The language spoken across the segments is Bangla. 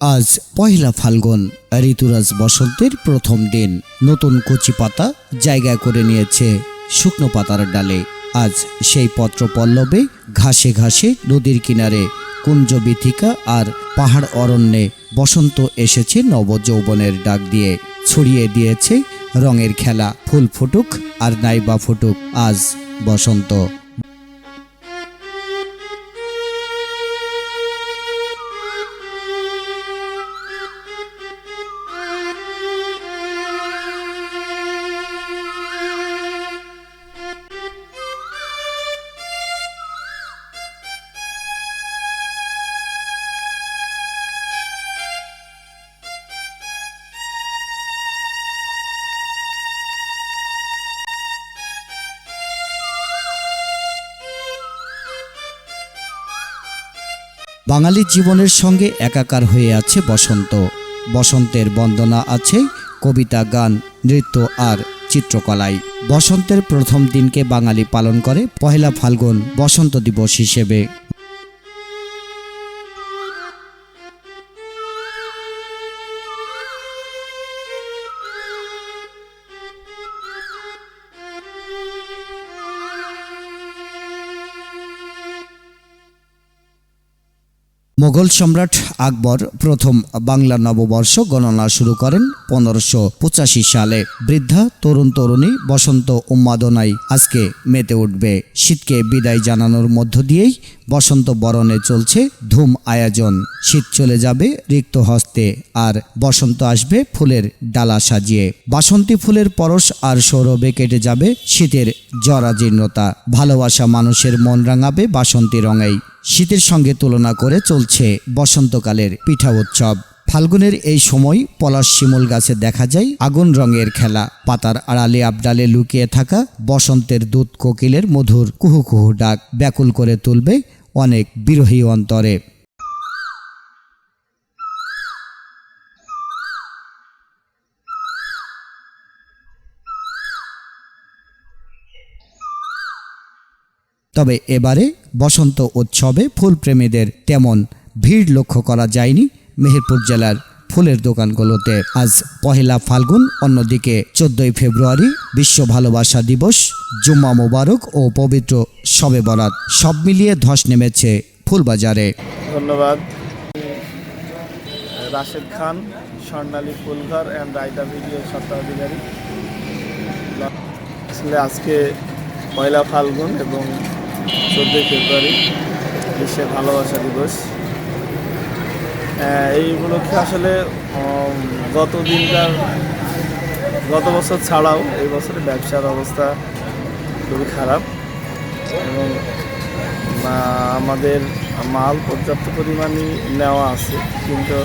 আজ পয়লা ফাল্গুন, ঋতুরাজ বসন্তের প্রথম দিন। নতুন কচি পাতা জায়গা করে নিয়েছে শুকনো পাতার ডালে। আজ সেই পত্র পল্লবে ঘাসে ঘাসে নদীর কিনারে কুঞ্জ বিথিকা আর পাহাড় অরণ্যে বসন্ত এসেছে নবযৌবনের ডাক দিয়ে। ছড়িয়ে দিয়েছে রঙের খেলা, ফুল ফুটুক আর নাইবা ফুটুক আজ বসন্ত। বাঙালির জীবনের সঙ্গে একাকার হয়ে আছে বসন্ত। বসন্তের বন্দনা আছে কবিতা, গান, নৃত্য আর চিত্রকলায় বসন্তের প্রথম দিনকে বাঙালি পালন করে পহেলা ফাল্গুন বসন্ত দিবস হিসেবে। মোগল সম্রাট আকবর প্রথম বাংলা নববর্ষ গণনা শুরু করেন। পনেরোশো পঁচাশি সালে বৃদ্ধা তরুণ তরুণী বসন্ত উন্মাদনায় আজকে মেতে উঠবে। শীতকে বিদায় জানানোর মধ্য দিয়েই বসন্ত বরণে চলছে ধুম আয়োজন। শীত চলে যাবে রিক্ত হস্তে আর বসন্ত আসবে ফুলের ডালা সাজিয়ে। বাসন্তী ফুলের পরশ আর সৌরভে কেটে যাবে শীতের জরাজীর্ণতা। ভালোবাসা মানুষের মন রাঙাবে বাসন্তী রঙেই। শীতের সঙ্গে তুলনা করে চলছে বসন্তকালের পিঠা উৎসব। ফাল্গুনের এই সময় পলাশ শিমুল গাছে দেখা যায় আগুন রঙের খেলা। পাতার আড়ালে আবডালে লুকিয়ে থাকা বসন্তের দুধ কোকিলের মধুর কুহু কুহু ডাক ব্যাকুল করে তুলবে অনেক বিরোহী অন্তরে। তবে এবারে বসন্ত উৎসবে ফুলপ্রেমীদের তেমন ভিড় লক্ষ্য করা যায়নি মেহেরপুর জেলার ফুলের দোকানগুলোতে আজ পহেলা ফাল্গুন, অন্যদিকে চোদ্দই ফেব্রুয়ারি বিশ্ব ভালোবাসা দিবস, জুম্মা মোবারক ও পবিত্র শবে বরাত, সব মিলিয়ে ধস নেমেছে ফুলবাজারে। ধন্যবাদ। রাশেদ খান, স্বর্ণালী ফুলঘর অ্যান্ড রায়তা ভিডিও স্বত্বাধিকারী। আসলে আজকে পয়লা ফাল্গুন এবং চোদ্দোই ফেব্রুয়ারি বিশ্বের ভালোবাসা দিবস। এই উপলক্ষে আসলে গত দিনকার, গত বছর ছাড়াও এই বছরের ব্যবসার অবস্থা খুবই খারাপ এবং আমাদের মাল পর্যাপ্ত পরিমাণই নেওয়া আছে, কিন্তু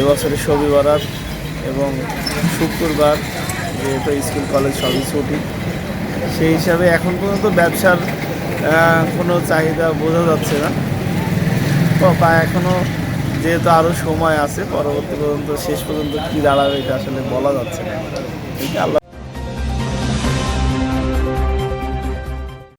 এবছরে শনিবার এবং শুক্রবার যেহেতু স্কুল, কলেজ সবই ছুটি, সেই হিসাবে এখন পর্যন্ত ব্যবসার কোনো চাহিদা বোঝা যাচ্ছে না। বা এখনও যেহেতু আরও সময় আছে, পরবর্তী পর্যন্ত, শেষ পর্যন্ত কী দাঁড়াবে এটা আসলে বলা যাচ্ছে না। আল্লাহ